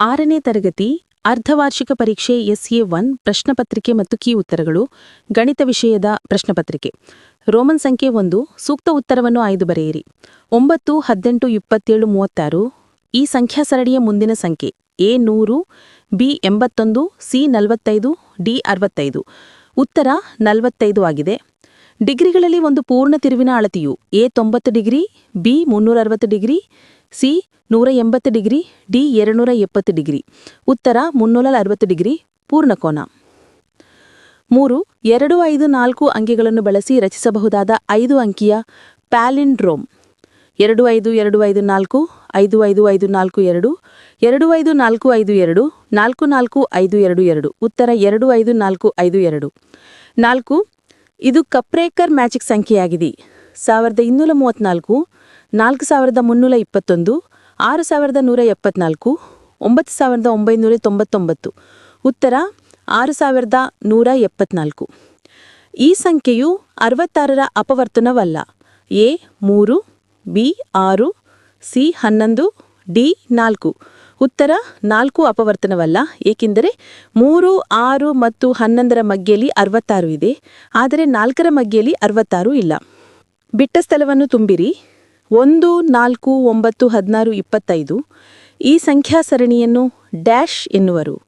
ಆರನೇ ತರಗತಿ, ಅರ್ಧವಾರ್ಷಿಕ ಪರೀಕ್ಷೆ, ಎಸ್ಎ ಒನ್, ಪ್ರಶ್ನಪತ್ರಿಕೆ ಮತ್ತು ಕೀ ಉತ್ತರಗಳು, ಗಣಿತ ವಿಷಯದ ಪ್ರಶ್ನಪತ್ರಿಕೆ. ರೋಮನ್ ಸಂಖ್ಯೆ ಒಂದು, ಸೂಕ್ತ ಉತ್ತರವನ್ನು ಆಯ್ದು ಬರೆಯಿರಿ. ಒಂಬತ್ತು, ಹದಿನೆಂಟು, ಇಪ್ಪತ್ತೇಳು, ಮೂವತ್ತಾರು, ಈ ಸಂಖ್ಯಾ ಸರಣಿಯ ಮುಂದಿನ ಸಂಖ್ಯೆ, ಎ ನೂರು, ಬಿ ಎಂಬತ್ತೊಂದು, ಸಿ ನಲವತ್ತೈದು, ಡಿ ಅರವತ್ತೈದು. ಉತ್ತರ ನಲವತ್ತೈದು ಆಗಿದೆ. ಡಿಗ್ರಿಗಳಲ್ಲಿ ಒಂದು ಪೂರ್ಣ ತಿರುವಿನ ಅಳತೆಯು ಎ ತೊಂಬತ್ತು ಡಿಗ್ರಿ, ಬಿ ಮುನ್ನೂರ ಅರವತ್ತು ಡಿಗ್ರಿ, ಸಿ ನೂರ ಎಂಬತ್ತು ಡಿಗ್ರಿ, ಡಿ ಎರಡುನೂರ ಎಪ್ಪತ್ತು ಡಿಗ್ರಿ. ಉತ್ತರ ಮುನ್ನೂರ ಅರವತ್ತು ಡಿಗ್ರಿ ಪೂರ್ಣಕೋನ ಮೂರು, ಎರಡು, ಐದು, ನಾಲ್ಕು ಅಂಕಿಗಳನ್ನು ಬಳಸಿ ರಚಿಸಬಹುದಾದ ಐದು ಅಂಕಿಯ ಪ್ಯಾಲಿಂಡ್ರೋಮ್. ಎರಡು, ಐದು ಎರಡು, ಐದು, ನಾಲ್ಕು, ಐದು ಐದು ಐದು, ನಾಲ್ಕು, ಎರಡು ಎರಡು, ಐದು, ನಾಲ್ಕು, ಐದು, ಎರಡು, ನಾಲ್ಕು ನಾಲ್ಕು, ಐದು, ಎರಡು ಎರಡು. ಉತ್ತರ ಎರಡು, ಐದು, ನಾಲ್ಕು, ಐದು, ಎರಡು. ನಾಲ್ಕು ಇದು ಕಪ್ರೇಕರ್ ಮ್ಯಾಜಿಕ್ ಸಂಖ್ಯೆಯಾಗಿದೆ. ಸಾವಿರದ ಇನ್ನೂರ ಮೂವತ್ತ್ನಾಲ್ಕು, ನಾಲ್ಕು ಸಾವಿರದ ಮುನ್ನೂರ ಇಪ್ಪತ್ತೊಂದು, ಆರು ಸಾವಿರದ ನೂರ ಎಪ್ಪತ್ನಾಲ್ಕು ಒಂಬತ್ತು ಸಾವಿರದ ಒಂಬೈನೂರ ತೊಂಬತ್ತೊಂಬತ್ತು. ಉತ್ತರ, ಆರು ಸಾವಿರದ ನೂರ ಎಪ್ಪತ್ನಾಲ್ಕು ಈ ಸಂಖ್ಯೆಯು ಅರವತ್ತಾರರ ಅಪವರ್ತನವಲ್ಲ. ಎ ಮೂರು, ಬಿ ಆರು, ಸಿ ಹನ್ನೊಂದು, ಡಿ ನಾಲ್ಕು. ಉತ್ತರ ನಾಲ್ಕು ಅಪವರ್ತನವಲ್ಲ, ಏಕೆಂದರೆ ಮೂರು, ಆರು ಮತ್ತು ಹನ್ನೊಂದರ ಮಗ್ಗೆಯಲ್ಲಿ ಅರವತ್ತಾರು ಇದೆ, ಆದರೆ ನಾಲ್ಕರ ಮಗ್ಗೆಯಲ್ಲಿ ಅರವತ್ತಾರು ಇಲ್ಲ. ಬಿಟ್ಟ ಸ್ಥಳವನ್ನು ತುಂಬಿರಿ. ಒಂದು, ನಾಲ್ಕು, ಒಂಬತ್ತು, ಹದಿನಾರು, ಇಪ್ಪತ್ತೈದು. ಈ ಸಂಖ್ಯಾ ಸರಣಿಯನ್ನು ಡ್ಯಾಶ್ ಎನ್ನುವರು.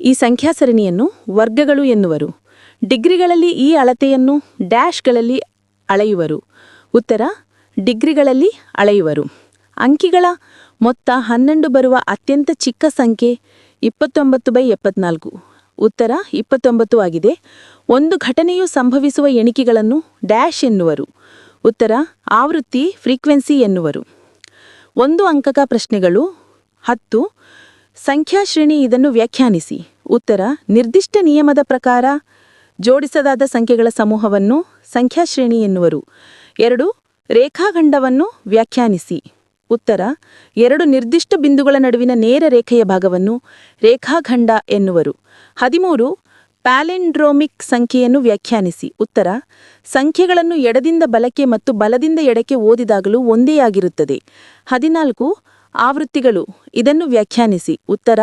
ಈ ಸಂಖ್ಯಾ ಸರಣಿಯನ್ನು ವರ್ಗಗಳು ಎನ್ನುವರು. ಡಿಗ್ರಿಗಳಲ್ಲಿ ಈ ಅಳತೆಯನ್ನು ಡ್ಯಾಶ್ಗಳಲ್ಲಿ ಅಳೆಯುವರು. ಉತ್ತರ, ಡಿಗ್ರಿಗಳಲ್ಲಿ ಅಳೆಯುವರು. ಅಂಕಿಗಳ ಮೊತ್ತ ಹನ್ನೊಂದು ಬರುವ ಅತ್ಯಂತ ಚಿಕ್ಕ ಸಂಖ್ಯೆ ಇಪ್ಪತ್ತೊಂಬತ್ತು ಬೈ ಎಪ್ಪತ್ನಾಲ್ಕು. ಉತ್ತರ ಇಪ್ಪತ್ತೊಂಬತ್ತು ಆಗಿದೆ. ಒಂದು ಘಟನೆಯು ಸಂಭವಿಸುವ ಎಣಿಕೆಗಳನ್ನು ಡ್ಯಾಶ್ ಎನ್ನುವರು. ಉತ್ತರ ಆವೃತ್ತಿ ಫ್ರೀಕ್ವೆನ್ಸಿ ಎನ್ನುವರು. ಒಂದು ಅಂಕಕ ಪ್ರಶ್ನೆಗಳು. ಹತ್ತು. ಸಂಖ್ಯಾಶ್ರೇಣಿ ಇದನ್ನು ವ್ಯಾಖ್ಯಾನಿಸಿ. ಉತ್ತರ ನಿರ್ದಿಷ್ಟ ನಿಯಮದ ಪ್ರಕಾರ ಜೋಡಿಸದಾದ ಸಂಖ್ಯೆಗಳ ಸಮೂಹವನ್ನು ಸಂಖ್ಯಾಶ್ರೇಣಿ ಎನ್ನುವರು. ಎರಡು ರೇಖಾಖಂಡವನ್ನು ವ್ಯಾಖ್ಯಾನಿಸಿ. ಉತ್ತರ, ಎರಡು ನಿರ್ದಿಷ್ಟ ಬಿಂದುಗಳ ನಡುವಿನ ನೇರ ರೇಖೆಯ ಭಾಗವನ್ನು ರೇಖಾಖಂಡ ಎನ್ನುವರು. ಹದಿಮೂರು, ಪ್ಯಾಲೆಂಡ್ರೋಮಿಕ್ ಸಂಖ್ಯೆಯನ್ನು ವ್ಯಾಖ್ಯಾನಿಸಿ. ಉತ್ತರ, ಸಂಖ್ಯೆಗಳನ್ನು ಎಡದಿಂದ ಬಲಕ್ಕೆ ಮತ್ತು ಬಲದಿಂದ ಎಡಕ್ಕೆ ಓದಿದಾಗಲೂ ಒಂದೇ ಆಗಿರುತ್ತದೆ. ಹದಿನಾಲ್ಕು, ಆವೃತ್ತಿಗಳು, ಇದನ್ನು ವ್ಯಾಖ್ಯಾನಿಸಿ. ಉತ್ತರ,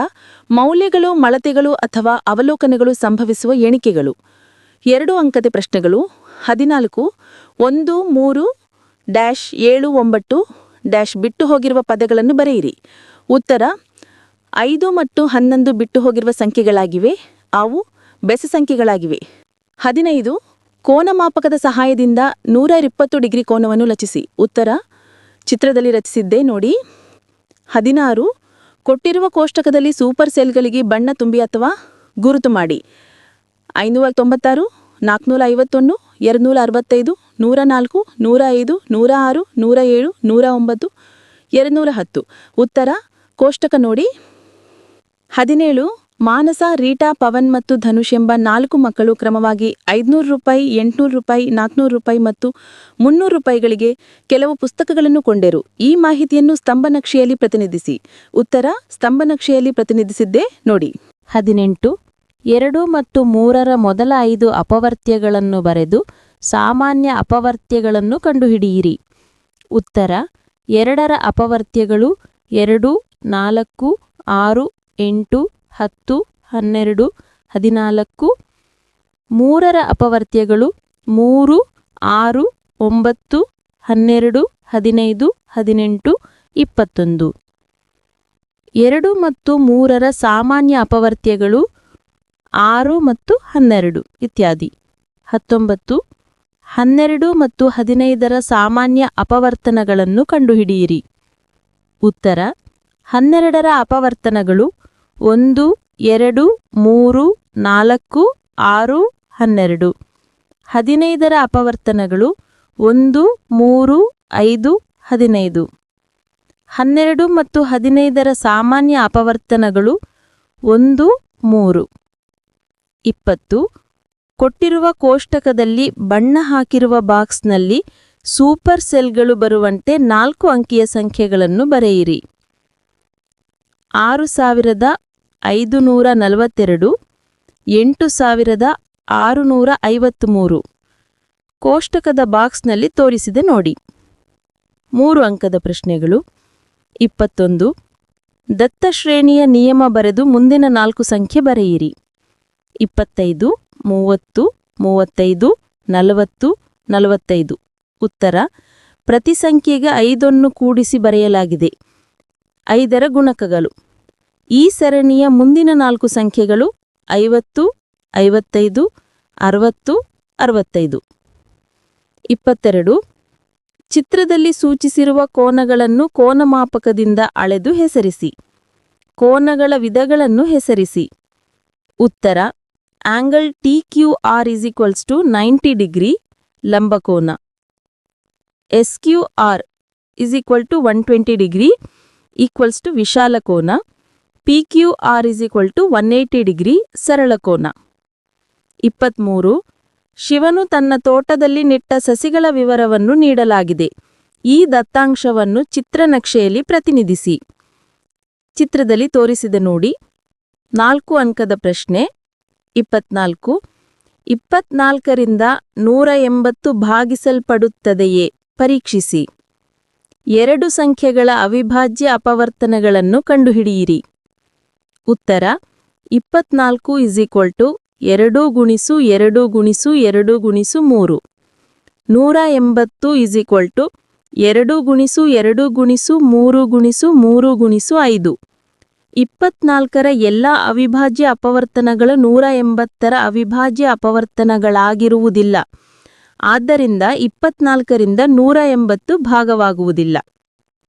ಮೌಲ್ಯಗಳು, ಮಳತೆಗಳು ಅಥವಾ ಅವಲೋಕನಗಳು ಸಂಭವಿಸುವ ಎಣಿಕೆಗಳು. ಎರಡು ಅಂಕದ ಪ್ರಶ್ನೆಗಳು. ಹದಿನಾಲ್ಕು, ಒಂದು, ಮೂರು, ಡ್ಯಾಶ್, ಏಳು, ಒಂಬತ್ತು ಡ್ಯಾಶ್ ಬಿಟ್ಟು ಹೋಗಿರುವ ಪದಗಳನ್ನು ಬರೆಯಿರಿ. ಉತ್ತರ, ಐದು ಮತ್ತು ಹನ್ನೊಂದು ಬಿಟ್ಟು ಹೋಗಿರುವ ಸಂಖ್ಯೆಗಳಾಗಿವೆ, ಅವು ಬೆಸ ಸಂಖ್ಯೆಗಳಾಗಿವೆ. ಹದಿನೈದು, ಕೋನಮಾಪಕದ ಸಹಾಯದಿಂದ ನೂರ ಇಪ್ಪತ್ತು ಡಿಗ್ರಿ ಕೋನವನ್ನು ರಚಿಸಿ. ಉತ್ತರ, ಚಿತ್ರದಲ್ಲಿ ರಚಿಸಿದ್ದೇ ನೋಡಿ. ಹದಿನಾರು, ಕೊಟ್ಟಿರುವ ಕೋಷ್ಟಕದಲ್ಲಿ ಸೂಪರ್ ಸೆಲ್ಗಳಿಗೆ ಬಣ್ಣ ತುಂಬಿ ಅಥವಾ ಗುರುತು ಮಾಡಿ. ಐನೂರ ತೊಂಬತ್ತಾರು ನಾಲ್ಕುನೂರ ಐವತ್ತೊಂದು ಎರಡುನೂರ ಅರವತ್ತೈದು ನೂರ ನಾಲ್ಕು ನೂರ ಐದು ನೂರ ಆರು ನೂರ ಏಳು ನೂರ ಒಂಬತ್ತು ಎರಡುನೂರ ಹತ್ತು ಉತ್ತರ, ಕೋಷ್ಟಕ ನೋಡಿ. ಹದಿನೇಳು, ಮಾನಸ, ರೀಟಾ, ಪವನ್ ಮತ್ತು ಧನುಷ್ ಎಂಬ ನಾಲ್ಕು ಮಕ್ಕಳು ಕ್ರಮವಾಗಿ ಐದುನೂರು ರೂಪಾಯಿ, ಎಂಟುನೂರು ರೂಪಾಯಿ, ನಾಲ್ಕುನೂರು ರೂಪಾಯಿ ಮತ್ತು ಮುನ್ನೂರು ರೂಪಾಯಿಗಳಿಗೆ ಕೆಲವು ಪುಸ್ತಕಗಳನ್ನು ಕೊಂಡೆರು. ಈ ಮಾಹಿತಿಯನ್ನು ಸ್ತಂಭನಕ್ಷೆಯಲ್ಲಿ ಪ್ರತಿನಿಧಿಸಿ. ಉತ್ತರ ಸ್ತಂಭನಕ್ಷೆಯಲ್ಲಿ ಪ್ರತಿನಿಧಿಸಿದ್ದೇ ನೋಡಿ. ಹದಿನೆಂಟು, ಎರಡು ಮತ್ತು ಮೂರರ ಮೊದಲ ಐದು ಅಪವರ್ತ್ಯಗಳನ್ನು ಬರೆದು ಸಾಮಾನ್ಯ ಅಪವರ್ತ್ಯಗಳನ್ನು ಕಂಡುಹಿಡಿಯಿರಿ. ಉತ್ತರ, ಎರಡರ ಅಪವರ್ತ್ಯಗಳು ಎರಡು, ನಾಲ್ಕು, ಆರು, ಎಂಟು, ಹತ್ತು, ಹನ್ನೆರಡು, ಹದಿನಾಲ್ಕು. ಮೂರರ ಅಪವರ್ತ್ಯಗಳು ಮೂರು, ಆರು, ಒಂಬತ್ತು, ಹನ್ನೆರಡು, ಹದಿನೈದು, ಹದಿನೆಂಟು, ಇಪ್ಪತ್ತೊಂದು. ಎರಡು ಮತ್ತು ಮೂರರ ಸಾಮಾನ್ಯ ಅಪವರ್ತ್ಯಗಳು ಆರು ಮತ್ತು ಹನ್ನೆರಡು ಇತ್ಯಾದಿ. ಹತ್ತೊಂಬತ್ತು ಹನ್ನೆರಡು ಮತ್ತು ಹದಿನೈದರ ಸಾಮಾನ್ಯ ಅಪವರ್ತನಗಳನ್ನು ಕಂಡುಹಿಡಿಯಿರಿ. ಉತ್ತರ, ಹನ್ನೆರಡರ ಅಪವರ್ತನಗಳು ಒಂದು, ಎರಡು, ಮೂರು, ನಾಲ್ಕು, ಆರು, ಹನ್ನೆರಡು. ಹದಿನೈದರ ಅಪವರ್ತನಗಳು ಒಂದು, ಮೂರು, ಐದು, ಹದಿನೈದು. ಹನ್ನೆರಡು ಮತ್ತು ಹದಿನೈದರ ಸಾಮಾನ್ಯ ಅಪವರ್ತನಗಳು ಒಂದು, ಮೂರು. ಇಪ್ಪತ್ತು ಕೊಟ್ಟಿರುವ ಕೋಷ್ಟಕದಲ್ಲಿ ಬಣ್ಣ ಹಾಕಿರುವ ಬಾಕ್ಸ್ನಲ್ಲಿ ಸೂಪರ್ ಸೆಲ್ಗಳು ಬರುವಂತೆ ನಾಲ್ಕು ಅಂಕಿಯ ಸಂಖ್ಯೆಗಳನ್ನು ಬರೆಯಿರಿ. ಆರು ಸಾವಿರದ ಐದು ನೂರ ನಲವತ್ತೆರಡು, ಎಂಟು ಸಾವಿರದ ಆರುನೂರ ಐವತ್ತ್ಮೂರು ಕೋಷ್ಟಕದ ಬಾಕ್ಸ್ನಲ್ಲಿ ತೋರಿಸಿದೆ ನೋಡಿ. ಮೂರು ಅಂಕದ ಪ್ರಶ್ನೆಗಳು. ಇಪ್ಪತ್ತೊಂದು, ದತ್ತ ಶ್ರೇಣಿಯ ನಿಯಮ ಬರೆದು ಮುಂದಿನ ನಾಲ್ಕು ಸಂಖ್ಯೆ ಬರೆಯಿರಿ. ಇಪ್ಪತ್ತೈದು ಮೂವತ್ತು, ಮೂವತ್ತೈದು, ನಲವತ್ತು, ನಲವತ್ತೈದು. ಉತ್ತರ, ಪ್ರತಿ ಸಂಖ್ಯೆಗೆ ಐದನ್ನು ಕೂಡಿಸಿ ಬರೆಯಲಾಗಿದೆ. ಐದರ ಗುಣಕಗಳು. ಈ ಸರಣಿಯ ಮುಂದಿನ ನಾಲ್ಕು ಸಂಖ್ಯೆಗಳು ಐವತ್ತು, ಐವತ್ತೈದು, ಅರವತ್ತು, ಅರವತ್ತೈದು. ಇಪ್ಪತ್ತೆರಡು, ಚಿತ್ರದಲ್ಲಿ ಸೂಚಿಸಿರುವ ಕೋನಗಳನ್ನು ಕೋನಮಾಪಕದಿಂದ ಅಳೆದು ಹೆಸರಿಸಿ. ಕೋನಗಳ ವಿಧಗಳನ್ನು ಹೆಸರಿಸಿ. ಉತ್ತರ angle T Q R is equals to ninety degree ಲಂಬಕೋನ S Q R is equal to one twenty degree equals to ವಿಶಾಲ ಕೋನ P Q R is equal to one eighty degree ಸರಳ ಕೋನ ಇಪ್ಪತ್ತ್ಮೂರು ಶಿವನು ತನ್ನ ತೋಟದಲ್ಲಿ ನೆಟ್ಟ ಸಸಿಗಳ ವಿವರವನ್ನು ನೀಡಲಾಗಿದೆ. ಈ ದತ್ತಾಂಶವನ್ನು ಚಿತ್ರನಕ್ಷೆಯಲ್ಲಿ ಪ್ರತಿನಿಧಿಸಿ. ಚಿತ್ರದಲ್ಲಿ ತೋರಿಸಿದ ನೋಡಿ, ನಾಲ್ಕು ಅಂಕದ ಪ್ರಶ್ನೆ. ಇಪ್ಪತ್ನಾಲ್ಕು. ಇಪ್ಪತ್ನಾಲ್ಕರಿಂದ ನೂರ ಎಂಬತ್ತು ಭಾಗಿಸಲ್ಪಡುತ್ತದೆಯೇ? ಪರೀಕ್ಷಿಸಿ. ಎರಡು ಸಂಖ್ಯೆಗಳ ಅವಿಭಾಜ್ಯ ಅಪವರ್ತನಗಳನ್ನು ಕಂಡುಹಿಡಿಯಿರಿ. ಉತ್ತರ, ಇಪ್ಪತ್ನಾಲ್ಕು ಇಸ್ ಈಕ್ವಲ್ ಟು ಎರಡು ಗುಣಿಸು ಎರಡು ಗುಣಿಸು ಎರಡು ಗುಣಿಸು ಮೂರು. ನೂರ ಎಂಬತ್ತು ಇಸ್ ಈಕ್ವಲ್ ಟು ಎರಡು ಗುಣಿಸು ಎರಡು ಗುಣಿಸು ಮೂರು ಗುಣಿಸು ಮೂರು ಗುಣಿಸು ಐದು. ಇಪ್ಪತ್ನಾಲ್ಕರ ಎಲ್ಲ ಅವಿಭಾಜ್ಯ ಅಪವರ್ತನಗಳು ನೂರ ಎಂಬತ್ತರ ಅವಿಭಾಜ್ಯ ಅಪವರ್ತನಗಳಾಗಿರುವುದಿಲ್ಲ. ಆದ್ದರಿಂದ ಇಪ್ಪತ್ನಾಲ್ಕರಿಂದ ನೂರ ಎಂಬತ್ತು ಭಾಗವಾಗುವುದಿಲ್ಲ.